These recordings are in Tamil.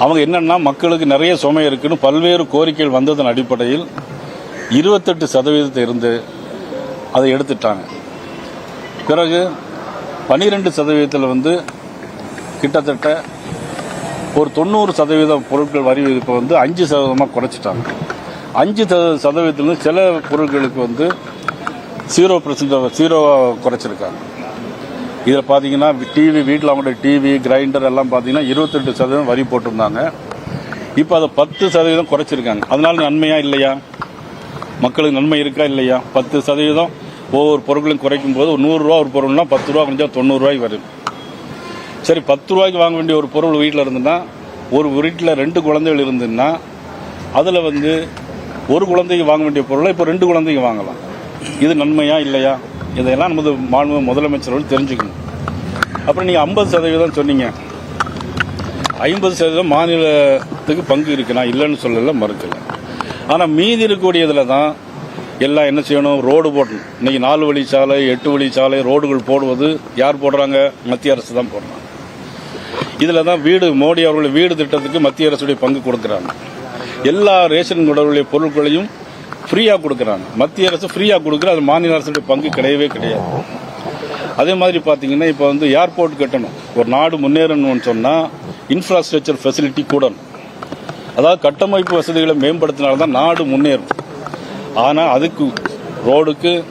அவங்க என்னன்னா மக்களுக்கு நிறைய சுமை இருக்குன்னு பல்வேறு கோரிக்கைகள் வந்ததன் அடிப்படையில் இருபத்தெட்டு சதவீதத்தை இருந்து அதை எடுத்துட்டாங்க. பிறகு பனிரெண்டு சதவீதத்தில் வந்து கிட்டத்தட்ட ஒரு தொண்ணூறு சதவீத பொருட்கள் வரி விதிப்பை வந்து அஞ்சு சதவீதமாக குறைச்சிட்டாங்க. அஞ்சு சத- சதவீதத்துலேருந்து சில பொருட்களுக்கு வந்து ஜீரோ பர்சன்ட் ஜீரோவாக குறைச்சிருக்காங்க. இதில் பார்த்தீங்கன்னா டிவி வீட்டில் அவங்களுடைய டிவி கிரைண்டர் எல்லாம் பார்த்தீங்கன்னா இருபத்தெட்டு சதவீதம் வரி போட்டிருந்தாங்க. இப்போ அதை பத்து சதவீதம் குறைச்சிருக்காங்க. அதனால நன்மையா இல்லையா? மக்களுக்கு நன்மை இருக்கா இல்லையா? பத்து சதவீதம் ஒவ்வொரு பொருட்களையும் குறைக்கும் போது ஒரு நூறுரூவா ஒரு பொருள்னா பத்து ரூபா குறைஞ்சா தொண்ணூறுரூவாய்க்கு வரும். சரி பத்து ரூபாய்க்கு வாங்க வேண்டிய ஒரு பொருள் வீட்டில் இருந்துன்னா ஒரு வீட்டில் ரெண்டு குழந்தைகள் இருந்துன்னா அதில் வந்து ஒரு குழந்தைக்கு வாங்க வேண்டிய பொருளை இப்போ ரெண்டு குழந்தைக்கு வாங்கலாம். இது நன்மையா இல்லையா? இதையெல்லாம் நமது மாண்பு முதலமைச்சர்கள் தெரிஞ்சுக்கணும். அப்புறம் நீங்கள் ஐம்பது சதவீதம் சொன்னீங்க. ஐம்பது சதவீதம் மாநிலத்துக்கு பங்கு இருக்கு. நான் இல்லைன்னு சொல்லலை மறுக்கல. ஆனால் மீதி இருக்கக்கூடியதில் தான் எல்லாம் என்ன செய்யணும்? ரோடு போடணும். இன்னைக்கு நாலு வழி சாலை எட்டு வழி சாலை ரோடுகள் போடுவது யார் போடுறாங்க? மத்திய அரசு தான் போடுறாங்க. இதில் தான் வீடு மோடி அவர்களுடைய வீடு திட்டத்துக்கு மத்திய அரசுடைய பங்கு கொடுக்குறாங்க. எல்லா ரேஷன் கடைகளுடைய பொருட்களையும் ஃப்ரீயாக கொடுக்குறாங்க. மத்திய அரசு ஃப்ரீயாக கொடுக்குற அது மாநில அரசுடைய பங்கு கிடையவே கிடையாது. அதே மாதிரி பார்த்தீங்கன்னா இப்போ வந்து ஏர்போர்ட் கட்டணும். ஒரு நாடு முன்னேறணும்னு சொன்னால் இன்ஃப்ராஸ்ட்ரக்சர் ஃபெசிலிட்டி கூடணும். அதாவது கட்டமைப்பு வசதிகளை மேம்படுத்தினால்தான் நாடு முன்னேறும். ஆனால் அதுக்கு ரோடுக்கு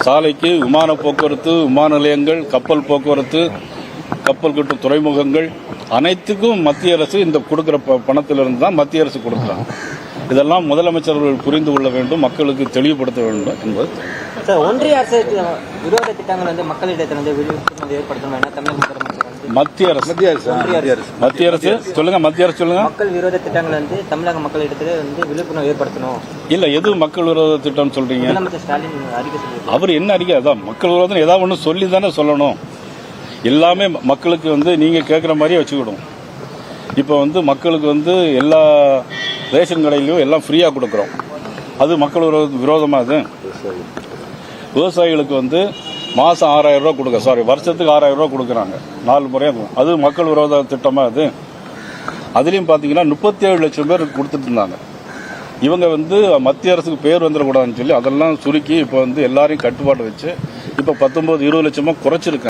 சாலைக்கு விமான போக்குவரத்து விமான நிலையங்கள் கப்பல் போக்குவரத்து கப்பல் கட்டும் துறைமுகங்கள் அனைத்துக்கும் மத்திய அரசு இந்த கொடுக்குற ப- பணத்திலிருந்து தான் மத்திய அரசு கொடுக்குறாங்க. இதெல்லாம் முதலமைச்சர்கள் புரிந்து கொள்ள வேண்டும் மக்களுக்கு தெளிவுபடுத்த வேண்டும் என்பது. ஒன்றிய அரசு விரோத திட்டங்கள் வந்து மக்களிடத்தில் வந்து விழிப்புணர்வு ஏற்படுத்தணும்? என தமிழக முதலமைச்சர் வந்து மத்திய அரசு. மத்திய அரசு மத்திய அரசு. மத்திய அரசு. சொல்லுங்க மத்திய அரசு சொல்லுங்க. மக்கள் விரோத திட்டங்கள் வந்து தமிழக மக்களிடத்தில் வந்து விழிப்புணர்வு ஏற்படுத்தணும். இல்ல எது மக்கள் விரோத திட்டம் சொல்றீங்க? அவர் என்ன அறிக்கை? அதான் மக்கள் விரோதம் ஏதாவது ஒன்று சொல்லி தானே சொல்லணும். எல்லாமே மக்களுக்கு வந்து நீங்க கேட்குற மாதிரியே வச்சுக்கிடும். இப்போ வந்து மக்களுக்கு வந்து எல்லா ரேஷன் கடையிலையும் எல்லாம் ஃப்ரீயாக கொடுக்குறோம். அது மக்கள் விரோத விரோதமாக அது? விவசாயிகளுக்கு வந்து மாதம் ஆறாயிரம் ரூபா கொடுக்க சாரி வருஷத்துக்கு ஆறாயிரம் ரூபா கொடுக்குறாங்க. நாலு முறையாக அது மக்கள் விரோத திட்டமாக அது? அதுலேயும் பார்த்தீங்கன்னா முப்பத்தி ஏழு லட்சம் பேர் கொடுத்துட்டு இருந்தாங்க. இவங்க வந்து மத்திய அரசுக்கு பேர் வந்துடக்கூடாதுன்னு சொல்லி அதெல்லாம் சுருக்கி இப்போ வந்து எல்லாரையும் கட்டுப்பாடு வச்சு இப்போ பத்தொம்போது இருபது லட்சமாக குறைச்சிருக்காங்க.